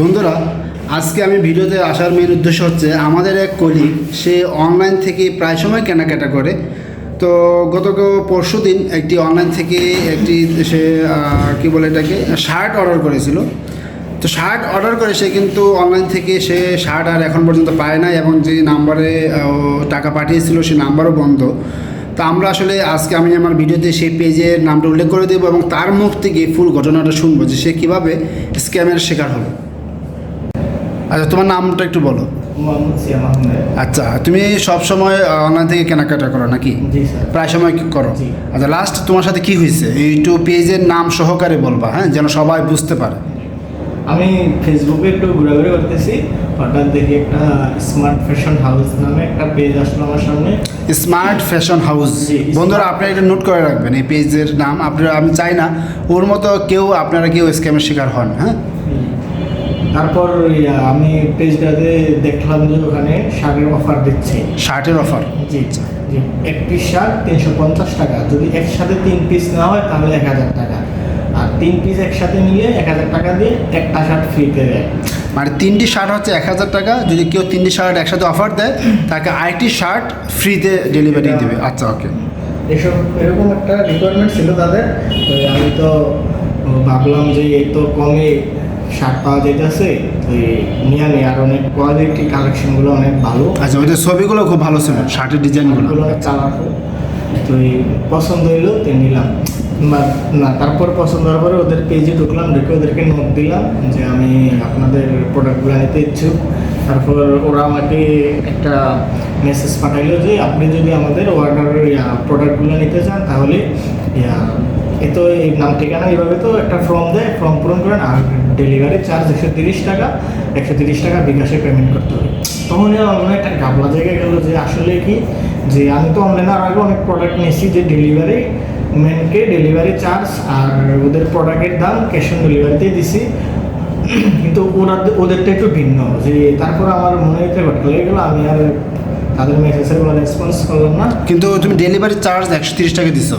বন্ধুরা, আজকে আমি ভিডিওতে আসার মেন উদ্দেশ্য হচ্ছে আমাদের এক কলিগ সে অনলাইন থেকে প্রায় সময় কেনাকাটা করে। তো গত পরশু দিন একটি অনলাইন থেকে একটি সে কী বলে এটাকে, শার্ট অর্ডার করেছিল। তো শার্ট অর্ডার করে সে কিন্তু অনলাইন থেকে সে শার্ট আর এখন পর্যন্ত পায় না এবং যে নাম্বারে টাকা পাঠিয়েছিল সে নাম্বারও বন্ধ। তো আমরা আসলে আজকে আমি আমার ভিডিওতে সেই পেজের নামটা উল্লেখ করে দেবো এবং তার মুখ থেকে ফুল ঘটনাটা শুনব যে সে কীভাবে স্ক্যামের শিকার হলো। আচ্ছা তোমার নামটা একটু বলো। আচ্ছা তুমি সব সময় অনলাইন থেকে কেনাকাটা করো নাকি? প্রায় সময় কি করো? আচ্ছা লাস্ট তোমার সাথে কি হয়েছে? একটু পেজের নাম সহকারে বলবা হ্যাঁ যেন সবাই বুঝতে পারে। আমি ফেসবুকে একটু ঘোরাঘুরি করতেছি। হঠাৎ দেখি একটা স্মার্ট ফ্যাশন হাউস নামে একটা পেজ আসলো আমার সামনে। স্মার্ট ফ্যাশন হাউস বন্ধুরা আপনারা এটা নোট করে রাখবেন এই পেজের নাম। আপনারা আমি চাই না ওর মতো কেউ আপনারা কেউ স্ক্যামের শিকার হন হ্যাঁ? তারপর আমি পেজটাতে দেখলাম যে ওখানে শার্টের অফার দিচ্ছে। শার্টের অফার জি জি এক পিস শার্ট তিনশো পঞ্চাশ টাকা। যদি একসাথে তিন পিস না হয় তাহলে এক হাজার টাকা। আর তিন পিস একসাথে নিলে এক হাজার টাকা দিয়ে একটা শার্ট ফ্রিতে দেয়। মানে তিনটি শার্ট হচ্ছে এক হাজার টাকা। যদি কেউ তিনটি শার্ট একসাথে অফার দেয় তাকে আরেকটি শার্ট ফ্রিতে ডেলিভারি দেবে। আচ্ছা ওকে এসব এরকম একটা রিকোয়ারমেন্ট ছিল তাদের। আমি তো ভাবলাম যে এই তো কমে শার্ট পাওয়া যেতেছে এই নিয়ে নেই আর অনেক কোয়ালিটি কালেকশনগুলো অনেক ভালো। আচ্ছা ওদের ছবিগুলো খুব ভালো ছিল শার্টের ডিজাইনগুলো ওগুলো অনেক কালারফুল তো এই পছন্দ হইল তো নিলাম। বা না তারপর পছন্দ হওয়ার পরে ওদের পেজে ঢুকলাম ঢুকে ওদেরকে নোট দিলাম যে আমি আপনাদের প্রোডাক্টগুলো নিতে ইচ্ছুক। তারপর ওরা আমাকে একটা মেসেজ পাঠাইলো যে আপনি যদি আমাদের অর্ডার প্রোডাক্টগুলো নিতে চান তাহলে ইয়া, এ তো এই নাম ঠিকানা এইভাবে তো একটা ফর্ম দেয় ফর্ম পূরণ করেন আর ডেলিভারি চার্জ একশো তিরিশ টাকা, একশো তিরিশ টাকা বিকাশে পেমেন্ট করতে হবে। তখন আমার একটা গাবলা জায়গায় গেল যে আসলে কি? যে আমি তো অনলাইনে আর আগে অনেক প্রোডাক্ট নিয়েছি যে ডেলিভারি ম্যানকে ডেলিভারি চার্জ আর ওদের প্রোডাক্টের দাম ক্যাশ অন ডেলিভারিতেই দিছি। কিন্তু ওরা ওদেরটা একটু ভিন্ন, যে তারপর আমার মনে হতে ঘটনা লেগে গেলো আমি আর তাদের মেসেজের কোনো রেসপন্স করলাম না। কিন্তু তুমি ডেলিভারি চার্জ একশো তিরিশ টাকা দিছো।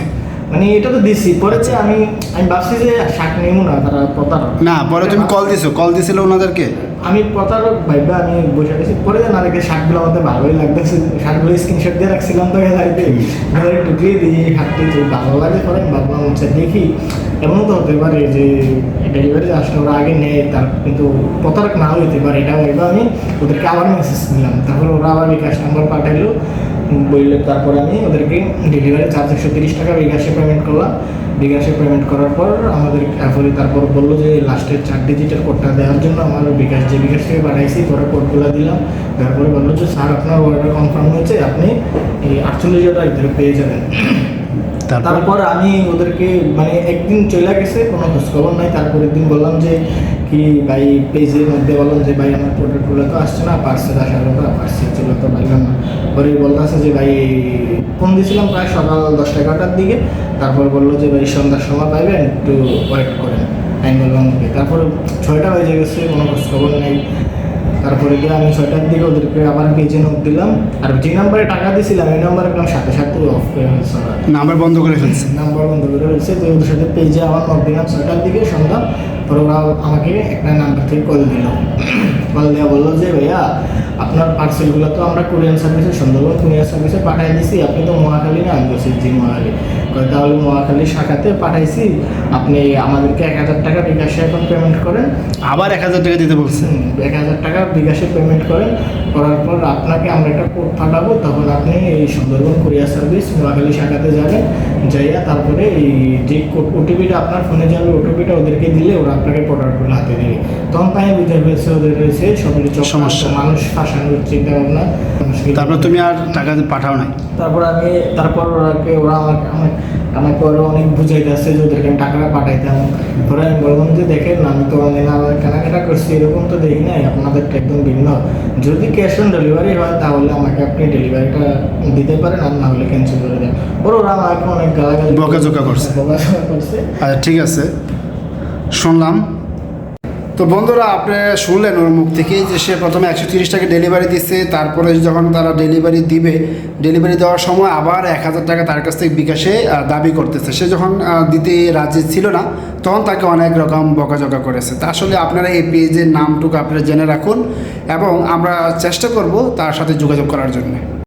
মানে এটা তো দিছি। পরে যে আমি আমি ভাবছি যে শাক নেব না তারা প্রতারক। না পরে তুমি কল দিছো কল দিছিলে ওনাদেরকে? আমি প্রতারক ভাইবা আমি বসে গেছি পরে যে না দেখে শার্টগুলো আমাদের ভালোই লাগতেছে। শার্টগুলো স্ক্রিনশট দিয়ে রাখছিলাম তো লাইতে ঘরে ঢুকিয়ে দিই হাঁটতে তো ভালো লাগে পরে ভাবলাম হচ্ছে দেখি। এমনও তো হতে পারে যে ডেলিভারি আসলে ওরা আগে নেয় তার কিন্তু প্রতারক নাও হতে পারে। এটা ভাইবা আমি ওদেরকে আবার মেসেজ দিলাম। তারপর ওরা আবার বিকাশ নাম্বার পাঠাইলো। বললে তারপরে আমি ওদেরকে ডেলিভারি চার্জ একশো তিরিশ টাকা বিকাশে পেমেন্ট করলাম। বিকাশে পেমেন্ট করার পর আমাদের তারপরে তারপর বলল যে লাস্টের চার ডিজিটের কোডটা দেওয়ার জন্য আমার বিকাশ যে বিকাশ থেকে পাঠাইছি, পরে কোডগুলো দিলাম। তারপরে বলল যে, স্যার, আপনার অর্ডার কনফার্ম হয়েছে। আপনি এই আটচল্লিশ হাজার পেয়ে যাবেন। তারপর? আমি ওদেরকে মানে একদিন চলে গেছে, কোনো খোঁজখবর নাই। তারপরের দিন বললাম যে, কি ভাই, পেজের মধ্যে বললাম যে, ভাই, আমার প্রোডাক্টগুলো তো আসছে না পার্সেল আসার কথা পার্সেল ছিল তো, পাইলাম না। পরে বলতেছে যে, ভাই ফোন দিয়েছিলাম প্রায় সকাল দশটা এগারোটার দিকে। তারপর বলল যে, ভাই, সন্ধ্যার সময় পাইবেন, একটু ওয়েট করেন। আমি বললাম তারপর ছয়টা বেজে গেছে, কোনো খোঁজখবর নেই। তারপরে গিয়ে আমি ছয়টার দিকে ওদেরকে আবার পেজে নোট দিলাম। আর যে নাম্বারে টাকা দিয়েছিলাম এই নাম্বারে একদম সাথে সাথে অফ করে ফেলছে নাম্বার বন্ধ করে ফেলছে। নাম্বার বন্ধ করে ফেলছে। তো ওদের সাথে পেজে আবার নক দিলাম। ছয়টার দিকে সন্ধ্যা পরে ওরা আমাকে একটা নাম্বার থেকে কল দিল। কল দেওয়া বলল যে ভাইয়া আপনার পার্সেলগুলো তো আমরা কোরিয়ান সার্ভিসে সুন্দরবন কোরিয়ান সার্ভিসে পাঠিয়ে দিছি। আপনি তো মহাখালী না? আমি বলছি জি মহাখালী। তাহলে মহাখালী শাখাতে পাঠাইছি। আপনি আমাদেরকে এক হাজার টাকা বিকাশে এখন পেমেন্ট করেন। আবার এক হাজার টাকা দিতে বলছে। এক হাজার টাকা বিকাশে পেমেন্ট করেন। করার পর আপনাকে আমরা একটা কোড পাঠাবো। তখন আপনি এই সুন্দরবন কুরিয়ার সার্ভিস নোয়াখালী শাখাতে যাবেন। যাইয়া তারপরে এই যে ওটিপিটা আপনার ফোনে যাবে ওটিপিটা ওদেরকে দিলে ওরা আপনাকে প্রোডাক্টগুলো হাতে দেবে তখন তাই বুঝতে পেরেছে ওদের রয়েছে সবগুলো সমস্যা। মানুষ ফাঁসানোর চিন্তা ভাবনা। তারপর তুমি আর টাকা পাঠাও নাই। তারপর আমি তারপর ওরাকে ওরা আমাকে আমাকে আমাকে ওরা অনেক বুঝাইতে আসছে যে ওদেরকে আমি টাকাটা পাঠাইতাম। পরে আমি বললাম যে দেখেন আমি তো অনলাইন আমার কেনাকাটা করছি এরকম তো দেখি নাই আপনাদেরটা একদম ভিন্ন। যদি ক্যাশ অন ডেলিভারি হয় তাহলে আমাকে আপনি ডেলিভারিটা দিতে পারেন আর না হলে ক্যান্সেল করে দেন। ওরা ওরা আমাকে অনেক গালাগালি বকাঝকা করছে। বকাঝকা করছে। আচ্ছা ঠিক আছে। শুনলাম। তো বন্ধুরা, আপনি শুনলেন ওর মুখ থেকে যে সে প্রথমে একশো তিরিশ টাকা ডেলিভারি দিচ্ছে তারপরে যখন তারা ডেলিভারি দিবে ডেলিভারি দেওয়ার সময় আবার এক হাজার টাকা তার কাছ থেকে বিকাশে দাবি করতেছে। সে যখন দিতে রাজি ছিল না, তখন তাকে অনেক রকম বকাঝকা করেছে। তা আসলে আপনারা এই পেজের নামটুকু আপনারা জেনে রাখুন এবং আমরা চেষ্টা করব তার সাথে যোগাযোগ করার জন্য।